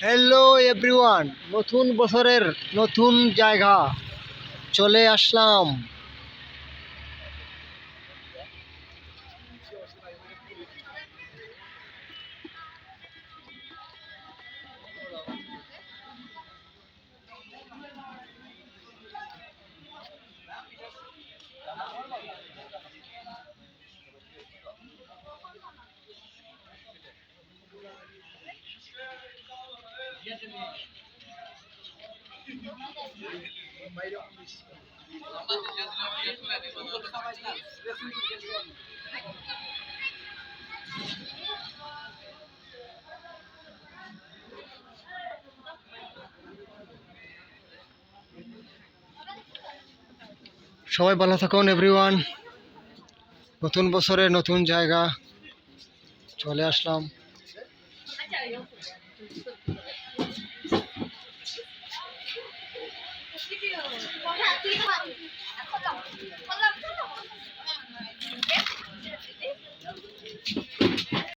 Hello everyone নতুন বছরের নতুন জায়গা। চলে আসলাম। সবাই ভালো থাকুন এভরিওয়ান নতুন বছরে নতুন জায়গা চলে আসলাম। 往下第的话